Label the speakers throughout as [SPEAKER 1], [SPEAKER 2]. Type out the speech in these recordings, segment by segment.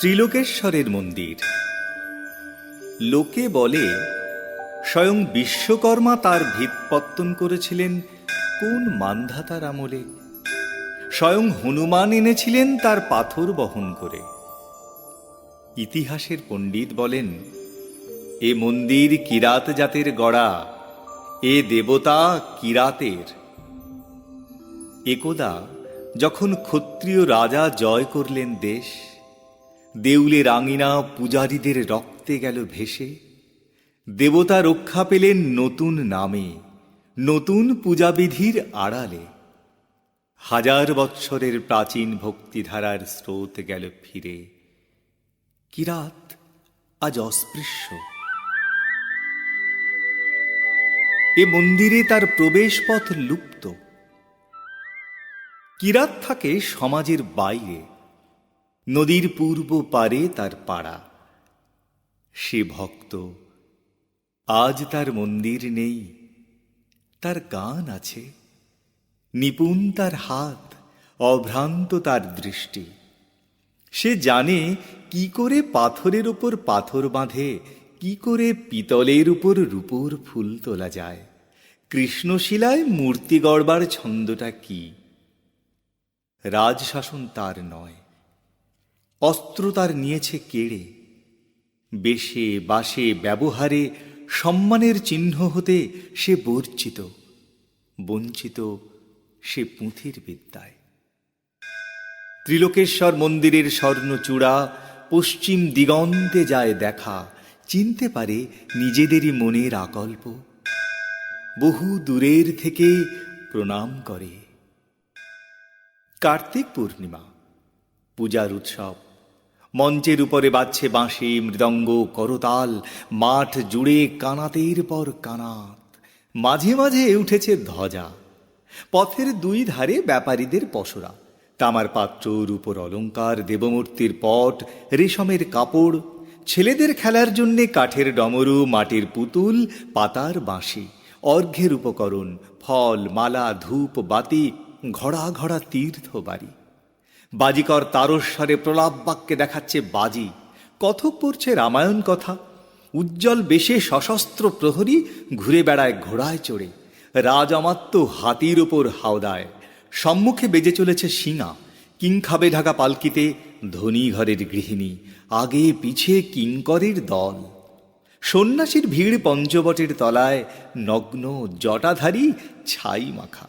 [SPEAKER 1] ত্রিলোকেশ্বরের মন্দির। লোকে বলে, স্বয়ং বিশ্বকর্মা তার ভিতপত্তন করেছিলেন, কোন মান্ধাতার আমলে? স্বয়ং হনুমান এনেছিলেন তার পাথর বহন করে। ইতিহাসের পণ্ডিত বলেন, এ মন্দির কিরাত জাতের গড়া, এ দেবতা কিরাতের। একদা যখন ক্ষত্রিয় রাজা জয় করলেন দেশ দেউলে রাঙিনা পূজারীদের রক্তে গেল ভেসে। দেবতা রক্ষা পেলেন নতুন নামে, নতুন পূজাবিধির আড়ালে। হাজার বৎসরের প্রাচীন ভক্তিধারার স্রোত গেল ফিরে। কিরাত আজ অস্পৃশ্য। এ মন্দিরে তার প্রবেশ পথ লুপ্ত কিরাত থাকে সমাজের বাইরে। নদীর পূর্ব পারে তার পাড়া। সে ভক্ত, আজ তার মন্দির নেই, তার গান আছে। নিপুণ তার হাত, অভ্রান্ত তার দৃষ্টি। সে জানে কি করে পাথরের উপর পাথর বাঁধে, কি করে পিতলের উপর রূপোর ফুল তোলা যায়। কৃষ্ণশিলায় মূর্তি গড়বার ছন্দটা কি? রাজশাসন তার নয়। অস্ত্র তার নিয়েছে কেড়ে। বেশে বাসে ব্যবহারে সম্মানের চিহ্ন হতে সে বর্জিত, বঞ্চিত সে পুঁথির বিদ্যায়। ত্রিলোকেশ্বর মন্দিরের স্বর্ণচূড়া পশ্চিম দিগন্তে যায় দেখা, চিনতে পারে নিজেদেরই মনের আকল্প। বহু দূরের থেকে প্রণাম করে। কার্তিক পূর্ণিমা, পূজার উৎসব। মঞ্চের উপরে বাজছে বাঁশি, মৃদঙ্গ, করতাল, মাঠ জুড়ে কানাতের পর কানাত। মাঝে মাঝে উঠেছে ধ্বজা। পথের দুই ধারে ব্যাপারীদের পসরা তামার পাত্র রূপর অলঙ্কার দেবমূর্তির পট, রেশমের কাপড়। ছেলেদের খেলার জন্যে কাঠের ডমরু, মাটির পুতুল, পাতার বাঁশি। অর্ঘ্যের উপকরণ, ফল, মালা, ধূপ, বাতি, ঘড়া ঘড়া তীর্থ বাড়ি বাজিকর তারস্বরে প্রলাপ বাক্যে দেখাচ্ছে বাজি। কথক পড়ছে রামায়ণ কথা। উজ্জ্বল বেশে সশস্ত্র প্রহরী ঘুরে বেড়ায় ঘোড়ায় চড়ে। রাজ অমাত্য হাতির ওপর হাওদায়। সম্মুখে বেজে চলেছে শিঙা। কিংখাবে ঢাকা পালকিতে ধনী ঘরের গৃহিণী। আগে পিছে কিঙ্করের দল। সন্ন্যাসীর ভিড় পঞ্চবটের তলায় নগ্ন জটাধারী ছাই মাখা।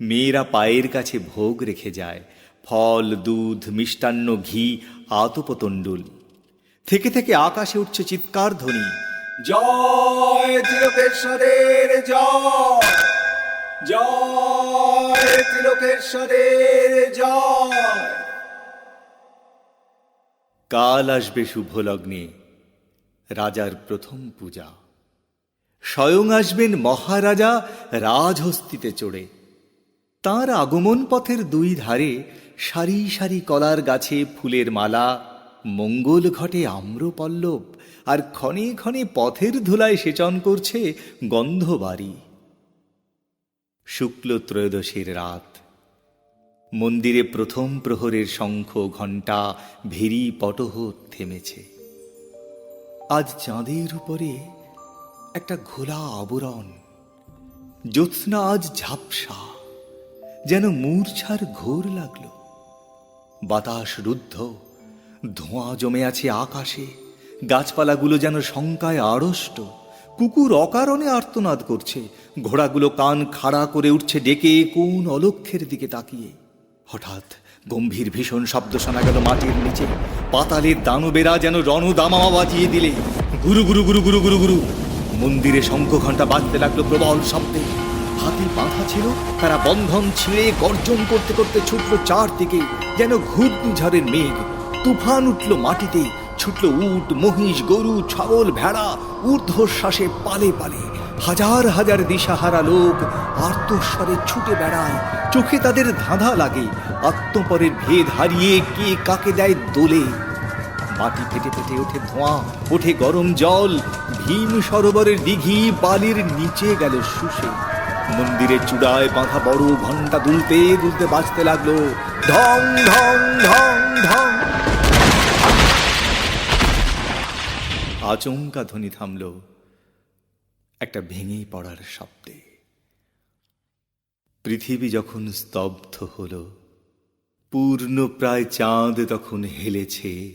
[SPEAKER 1] মেয়েরা পায়ের কাছে ভোগ রেখে যায়। ফল দুধ মিষ্টান্ন ঘি আতপতণ্ডুল। থেকে থেকে আকাশে উঠছে চিৎকার ধ্বনি। জয় ত্রিলোকেশ্বরের জয়। জয় ত্রিলোকেশ্বরের জয়। কাল আসবে শুভ লগ্নে রাজার প্রথম পূজা। স্বয়ং আসবেন মহারাজা রাজহস্তিতে চড়ে। তার আগমন পথের দুই ধারে সারি সারি কলার গাছে ফুলের মালা, মঙ্গল ঘটে আম্র পল্লব আর ক্ষণে ক্ষণে পথের ধুলায় সেচন করছে গন্ধবাড়ি। শুক্ল ত্রয়োদশীর রাত। মন্দিরে প্রথম প্রহরের শঙ্খ ঘণ্টা ভেরি পটহ থেমেছে। আজ চাঁদের উপরে একটা ঘোলা আবরণ। জ্যোৎস্না আজ ঝাপসা, যেন মূর্ছার ঘোর লাগল। বাতাস রুদ্ধ, ধোঁয়া জমে আছে আকাশে, গাছপালাগুলো যেন শঙ্কায় আড়ষ্ট, কুকুর অকারণে আর্তনাদ করছে, ঘোড়াগুলো কান খাড়া করে উঠছে ডেকে কোন অলক্ষের দিকে তাকিয়ে। হঠাৎ গম্ভীর ভীষণ শব্দ শোনা গেল মাটির নিচে, পাতালের দানবেরা যেন রণদামামা বাজিয়ে দিলে। গুরু গুরু গুরু গুরু গুরু গুরু, মন্দিরে শঙ্খ ঘণ্টা বাজতে লাগল প্রবল শব্দে। হাতি বাঁধা ছিল, তারা বন্ধন ছিঁড়ে গর্জন করতে করতে ছুটল চারদিকে, যেন ঘূর্ণিঝড়ের মেঘ। তুফান উঠল মাটিতে, ছুটল উট, মহিষ, গরু, ছাগল, ভেড়া, ঊর্ধ্বশ্বাসে পালে পালে। হাজার হাজার দিশাহারা লোক আর্তস্বরে ছুটে বেড়ায়, চোখে তাদের ধাঁধা লাগে, আত্মপরের ভেদ হারিয়ে কে কাকে দেয় দোলে। মাটি ফেটে ফেটে ওঠে ধোঁয়া, ওঠে গরম জল, ভীম সরোবরের দিঘি, বালির নিচে গেল শুষে। মন্দিরের চূড়ায় বাঁধা বড় ঘণ্টা দুলতে দুলতে বাজতে লাগল। ঢং ঢং ঢং ঢং। আচমকা ধ্বনি থামল। একটা ভেঙে পড়ার শব্দে। পৃথিবী যখন স্তব্ধ হল, পূর্ণ প্রায় চাঁদ তখন হেলেছে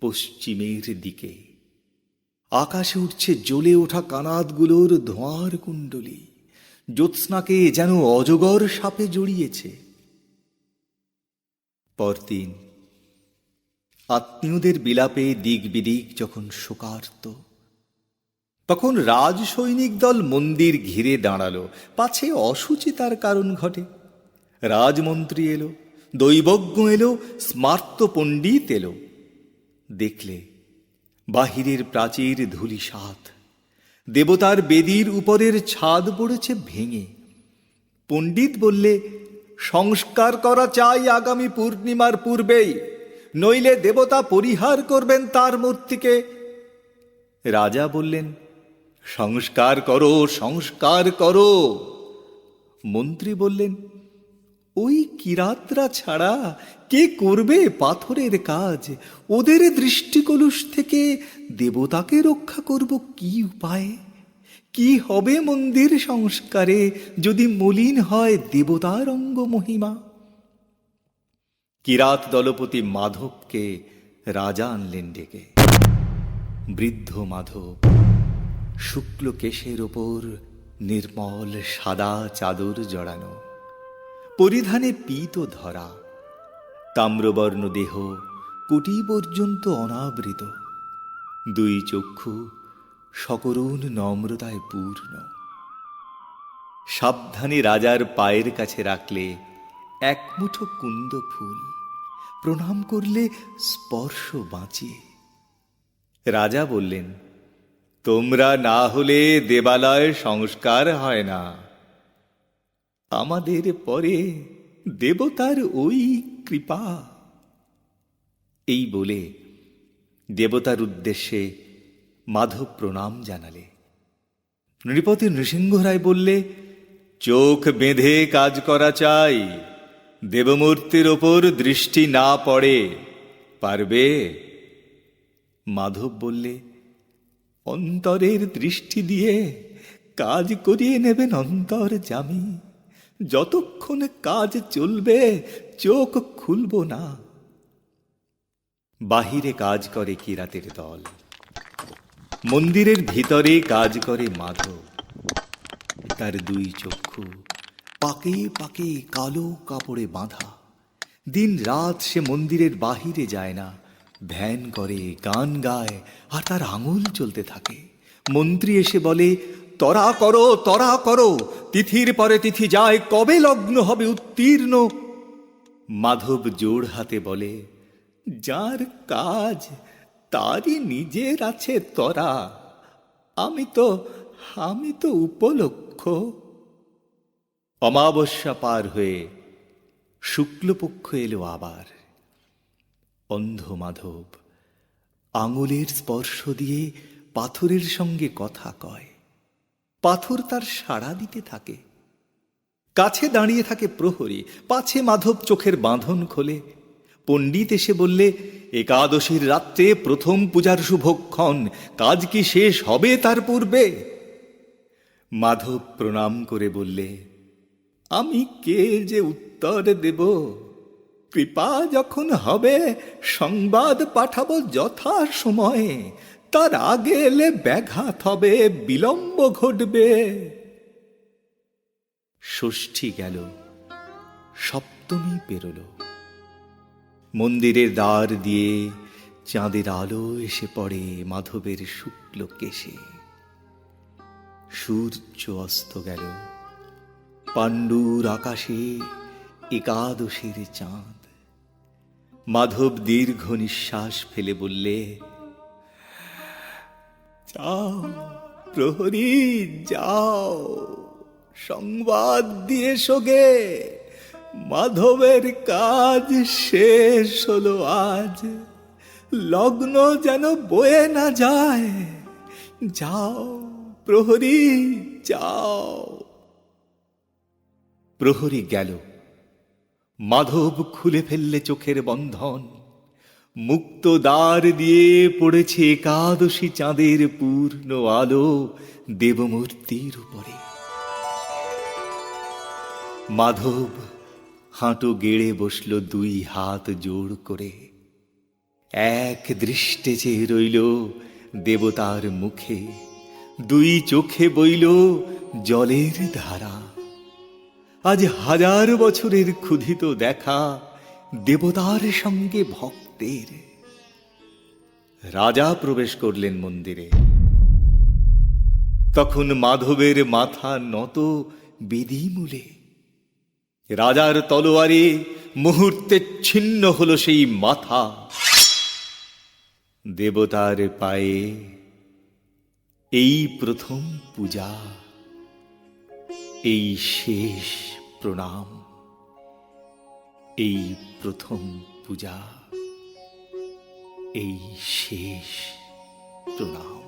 [SPEAKER 1] পশ্চিমের দিকে। আকাশে উঠছে জ্বলে ওঠা কানাতগুলোর ধোঁয়ার কুণ্ডলী। জ্যোৎস্নাকে যেন অজগর সাপে জড়িয়েছে। পরদিন আত্মীয়দের বিলাপে দিক বিদিক যখন শোকার্ত, তখন রাজ সৈনিক দল মন্দির ঘিরে দাঁড়াল। পাছে অসুচিতার কারণ ঘটে। রাজমন্ত্রী এলো, দৈবজ্ঞ এলো, স্মার্ত পণ্ডিত এলো। দেখলে বাহিরের প্রাচীর ধুলি সাত দেবতার বেদির উপরের ছাদ পড়েছে ভেঙে। পণ্ডিত বললে, সংস্কার করা চাই আগামী পূর্ণিমার পূর্বেই, নইলে দেবতা পরিহার করবেন তার মূর্তিকে। রাজা বললেন, সংস্কার করো সংস্কার করো। মন্ত্রী বললেন ওই কিরাতরা ছাড়া কে করবে পাথরের কাজ? ওদের দৃষ্টিকলুষ থেকে দেবতাকে রক্ষা করব কি উপায়ে? কি হবে মন্দির সংস্কারে যদি মলিন হয় দেবতার অঙ্গ মহিমা কিরাত দলপতি মাধবকে রাজা আনলেন ডেকে। বৃদ্ধ মাধব শুক্ল কেশের ওপর নির্মল সাদা চাদর জড়ানো। পরিধানে পীত ধরা। তাম্রবর্ণ দেহ কুটি পর্যন্ত অনাবৃত। দুই চক্ষু সকরুণ নম্রতায় পূর্ণ। সাবধানে রাজার পায়ের কাছে রাখলে এক মুঠো কুন্দ ফুল। প্রণাম করলে স্পর্শ বাঁচিয়ে রাজা বললেন, তোমরা না হলে দেবালয় সংস্কার হয় না। আমাদের পরে দেবতার ওই কৃপা। এই বলে দেবতার উদ্দেশ্যে মাধব প্রণাম জানালে। নৃপতি নৃসিংহ রায় বললে, চোখ বেঁধে কাজ করা চাই। দেবমূর্তির ওপর দৃষ্টি না পড়ে। পারবে? মাধব বললে, অন্তরের দৃষ্টি দিয়ে কাজ করিয়ে নেবেন অন্তর জামি। যতক্ষণ কাজ চলবে, চোখ খুলব না। বাহিরে কাজ করে কিরাতের দল? মন্দিরের ভিতরে কাজ করে মাধব। তার দুই চক্ষু পাকে পাকে কালো কাপড়ে বাঁধা। দিন রাত সে মন্দিরের বাহিরে যায় না। ধ্যান করে, গান গায়, আর তার আঙুল চলতে থাকে। মন্ত্রী এসে বলে তরা করো তরা করো তিথির পরে তিথি যায়, কবে লগ্ন হবে উত্তীর্ণ? মাধব জোড় হাতে বলে, যার কাজ, তারই নিজের আছে তরা। আমি তো আমি তো উপলক্ষ। অমাবস্যা পার হয়ে শুক্লপক্ষ এলো আবার। অন্ধ মাধব আঙুলের স্পর্শ দিয়ে পাথরের সঙ্গে কথা কয়। পাথর তার সাড়া দিতে থাকে। কাছে দাঁড়িয়ে থাকে প্রহরী, পাছে মাধব চোখের বাঁধন খোলে। পণ্ডিত এসে বললে, একাদশীর রাত্রে প্রথম পূজার শুভক্ষণ, কাজ কি শেষ হবে তার পূর্বে? মাধব প্রণাম করে বললে, আমি কে যে উত্তর দেব? কৃপা যখন হবে, সংবাদ পাঠাবো যথা সময়ে তার আগে এলে ব্যাঘাত হবে, বিলম্ব ঘটবে। ষষ্ঠী গেল, সপ্তমী পেরোল। মন্দিরের দ্বার দিয়ে চাঁদের আলো এসে পড়ে মাধবের শুক্ল কেশে। সূর্য অস্ত গেল, পাণ্ডুর আকাশে একাদশের চাঁদ। মাধব দীর্ঘ নিঃশ্বাস ফেলে বললে যাও প্রহরী, যাও। সংবাদ দিয়ে সোগে মাধবের কাজ শেষ হলো আজ। লগ্ন যেন বয়ে না যায়। যাও, প্রহরী যাও। প্রহরী গেল। মাধব খুলে ফেললে চোখের বন্ধন। মুক্ত দ্বার দিয়ে পড়েছে একাদশী চাঁদের পূর্ণ আলো দেবমূর্তির উপরে। মাধব হাঁটু গেড়ে বসল দুই হাত জোড় করে। এক দৃষ্টে চেয়ে রইল দেবতার মুখে। দুই চোখে বইল জলের ধারা। আজ হাজার বছরের ক্ষুধিত দেখা দেবতার সঙ্গে ভক্তের রাজা প্রবেশ করলেন মন্দিরে। তখন মাধবের মাথা নত বিধি বেদিমূলে রাজার তলোয়ারে মুহূর্তে ছিন্ন হল সেই মাথা। দেবতার পায়ে এই প্রথম পূজা, এই শেষ প্রণাম, এই প্রথম পূজা। এই শেষ প্রণাম।